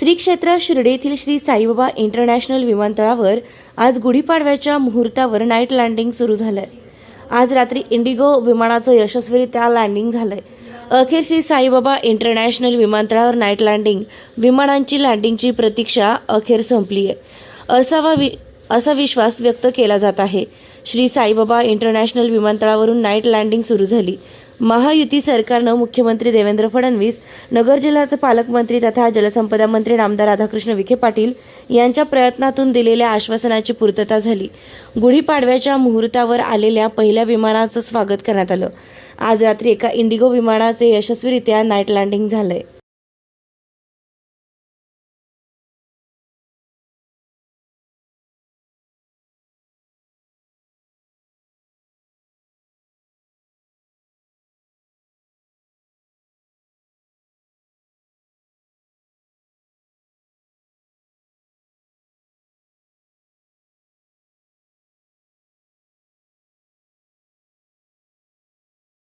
श्री क्षेत्र शिर्डी येथील श्री साईबाबा इंटरनॅशनल विमानतळावर आज गुढीपाडव्याच्या मुहूर्तावर नाईट लँडिंग सुरू झालंय. आज रात्री इंडिगो विमानाचं यशस्वीरित्या लँडिंग झालंय. अखेर श्री साईबाबा इंटरनॅशनल विमानतळावर नाईट लँडिंग विमानांची लँडिंगची प्रतीक्षा अखेर संपली आहे असावा वि असा विश्वास व्यक्त केला जात आहे. श्री साईबाबा इंटरनॅशनल विमानतळावरून नाईट लँडिंग सुरू झाली. महायुती सरकारनं मुख्यमंत्री देवेंद्र फडणवीस नगर जिल्ह्याचे पालकमंत्री तथा जलसंपदा मंत्री नामदार राधाकृष्ण विखे पाटील यांच्या प्रयत्नातून दिलेल्या आश्वासनाची पूर्तता झाली. गुढीपाडव्याच्या मुहूर्तावर आलेल्या पहिल्या विमानाचं स्वागत करण्यात आलं. आज रात्री एका इंडिगो विमानाचे यशस्वीरित्या नाईट लँडिंग झालंय.